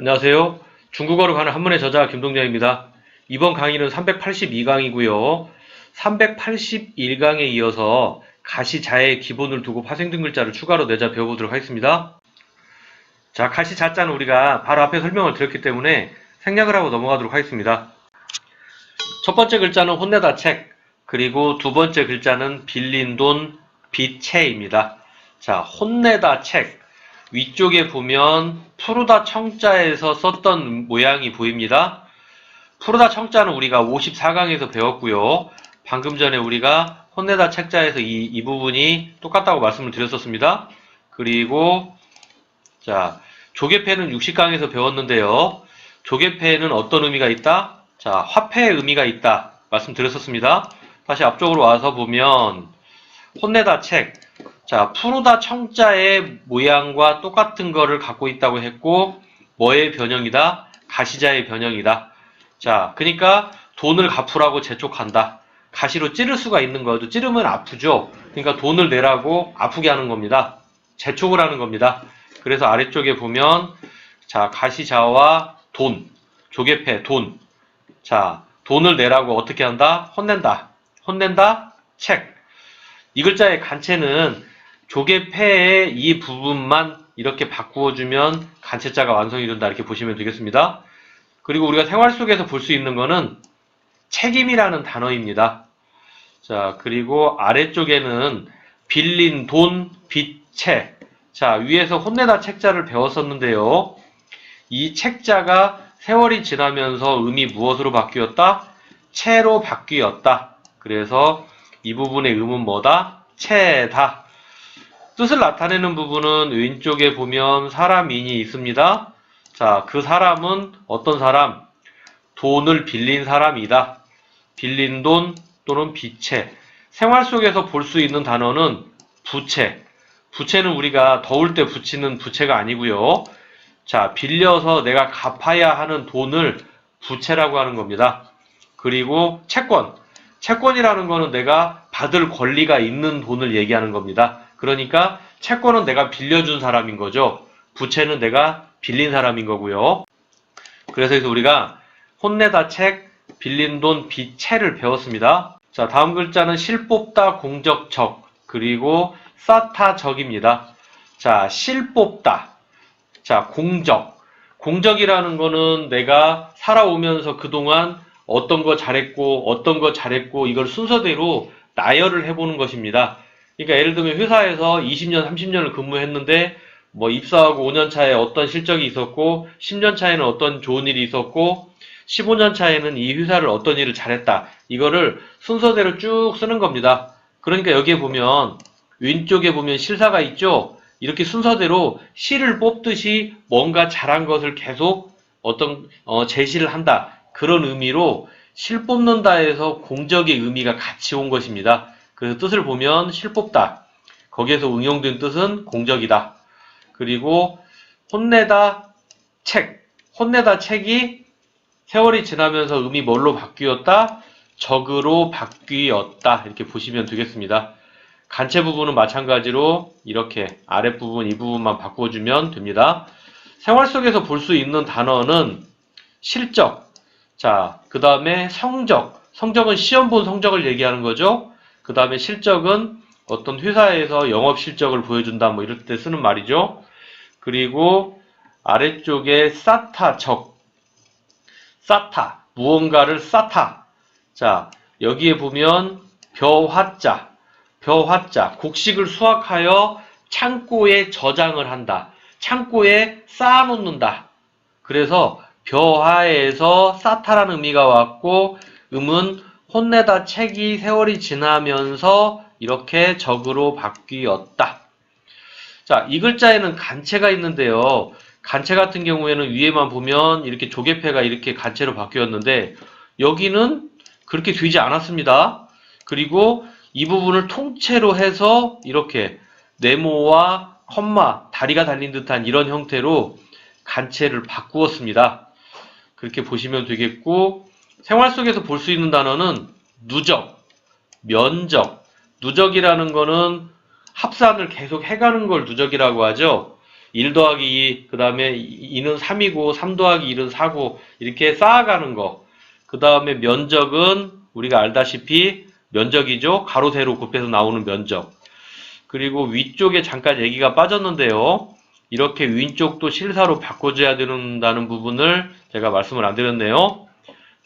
안녕하세요. 중국어로 가는 한문의 저자 김동장입니다. 이번 강의는 382강이고요. 381강에 이어서 가시자의 기본을 두고 파생된 글자를 추가로 내자 배워보도록 하겠습니다. 자, 가시자자는 우리가 바로 앞에 설명을 드렸기 때문에 생략을 하고 넘어가도록 하겠습니다. 첫 번째 글자는 혼내다 책, 그리고 두 번째 글자는 빌린 돈, 빚채입니다. 자, 혼내다 책. 위쪽에 보면 푸르다 청자에서 썼던 모양이 보입니다. 푸르다 청자는 우리가 54강에서 배웠고요. 방금 전에 우리가 혼내다 책자에서 이, 이 부분이 똑같다고 말씀을 드렸었습니다. 그리고 자 조개패는 60강에서 배웠는데요. 조개패는 어떤 의미가 있다? 자 화폐의 의미가 있다 말씀드렸었습니다. 다시 앞쪽으로 와서 보면 혼내다 책 자, 푸르다 청자의 모양과 똑같은 거를 갖고 있다고 했고, 뭐의 변형이다? 가시자의 변형이다. 자, 그러니까 돈을 갚으라고 재촉한다. 가시로 찌를 수가 있는 거죠. 찌르면 아프죠. 그러니까 돈을 내라고 아프게 하는 겁니다. 재촉을 하는 겁니다. 그래서 아래쪽에 보면, 자, 가시자와 돈, 조개패, 돈. 자, 돈을 내라고 어떻게 한다? 혼낸다. 혼낸다? 책. 이 글자의 간체는 조개패의 이 부분만 이렇게 바꾸어주면 간체자가 완성이 된다 이렇게 보시면 되겠습니다. 그리고 우리가 생활 속에서 볼 수 있는 거는 책임이라는 단어입니다. 자, 그리고 아래쪽에는 빌린 돈, 빚 채. 자, 위에서 혼내다 책자를 배웠었는데요. 이 책자가 세월이 지나면서 의미 무엇으로 바뀌었다? 채로 바뀌었다. 그래서 이 부분의 의문 뭐다? 채다. 뜻을 나타내는 부분은 왼쪽에 보면 사람인이 있습니다. 자, 그 사람은 어떤 사람? 돈을 빌린 사람이다. 빌린 돈 또는 빚채. 생활 속에서 볼 수 있는 단어는 부채. 부채는 우리가 더울 때 붙이는 부채가 아니고요. 자, 빌려서 내가 갚아야 하는 돈을 부채라고 하는 겁니다. 그리고 채권. 채권이라는 거는 내가 받을 권리가 있는 돈을 얘기하는 겁니다. 그러니까 채권은 내가 빌려준 사람인 거죠. 부채는 내가 빌린 사람인 거고요. 그래서 여기서 우리가 혼내다 책, 빌린 돈, 빚채를 배웠습니다. 자, 다음 글자는 실뽑다, 공적적, 그리고 싸타 적입니다. 자, 실뽑다. 자, 공적. 공적이라는 거는 내가 살아오면서 그동안 어떤 거 잘했고, 어떤 거 잘했고, 이걸 순서대로 나열을 해보는 것입니다. 그러니까 예를 들면 회사에서 20년, 30년을 근무했는데 뭐 입사하고 5년 차에 어떤 실적이 있었고 10년 차에는 어떤 좋은 일이 있었고 15년 차에는 이 회사를 어떤 일을 잘했다. 이거를 순서대로 쭉 쓰는 겁니다. 그러니까 여기에 보면 왼쪽에 보면 실사가 있죠. 이렇게 순서대로 실을 뽑듯이 뭔가 잘한 것을 계속 어떤 어, 제시를 한다. 그런 의미로 실 뽑는다에서 공적의 의미가 같이 온 것입니다. 그래서 뜻을 보면 실뽑다. 거기에서 응용된 뜻은 공적이다. 그리고 혼내다 책. 혼내다 책이 세월이 지나면서 의미 뭘로 바뀌었다? 적으로 바뀌었다. 이렇게 보시면 되겠습니다. 간체 부분은 마찬가지로 이렇게 아랫부분, 이 부분만 바꿔주면 됩니다. 생활 속에서 볼 수 있는 단어는 실적. 자, 그 다음에 성적. 성적은 시험 본 성적을 얘기하는 거죠. 그 다음에 실적은 어떤 회사에서 영업 실적을 보여준다 뭐 이럴 때 쓰는 말이죠. 그리고 아래쪽에 싸타 적 싸타 무언가를 싸타. 자 여기에 보면 벼화자 벼화자. 곡식을 수확하여 창고에 저장을 한다. 창고에 쌓아놓는다. 그래서 벼화에서 싸타라는 의미가 왔고 음은 혼내다 책이 세월이 지나면서 이렇게 적으로 바뀌었다. 자, 이 글자에는 간체가 있는데요. 간체 같은 경우에는 위에만 보면 이렇게 조개패가 이렇게 간체로 바뀌었는데 여기는 그렇게 되지 않았습니다. 그리고 이 부분을 통째로 해서 이렇게 네모와 컴마, 다리가 달린 듯한 이런 형태로 간체를 바꾸었습니다. 그렇게 보시면 되겠고 생활 속에서 볼 수 있는 단어는 누적, 면적. 누적이라는 거는 합산을 계속 해가는 걸 누적이라고 하죠. 1 더하기 2, 그 다음에 2는 3이고 3 더하기 1은 4고 이렇게 쌓아가는 거. 그 다음에 면적은 우리가 알다시피 면적이죠. 가로 세로 곱해서 나오는 면적. 그리고 위쪽에 잠깐 얘기가 빠졌는데요. 이렇게 왼쪽도 실사로 바꿔줘야 된다는 부분을 제가 말씀을 안 드렸네요.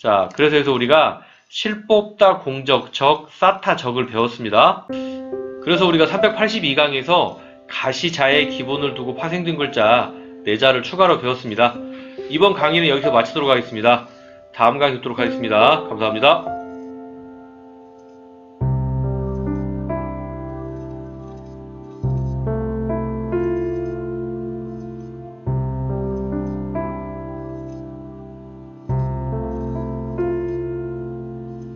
자, 그래서 여기서 우리가 실 뽑다 공적, 적, 쌓다 적을 배웠습니다. 그래서 우리가 382강에서 가시자의 기본을 두고 파생된 글자 네 자를 추가로 배웠습니다. 이번 강의는 여기서 마치도록 하겠습니다. 다음 강의 뵙도록 하겠습니다. 감사합니다.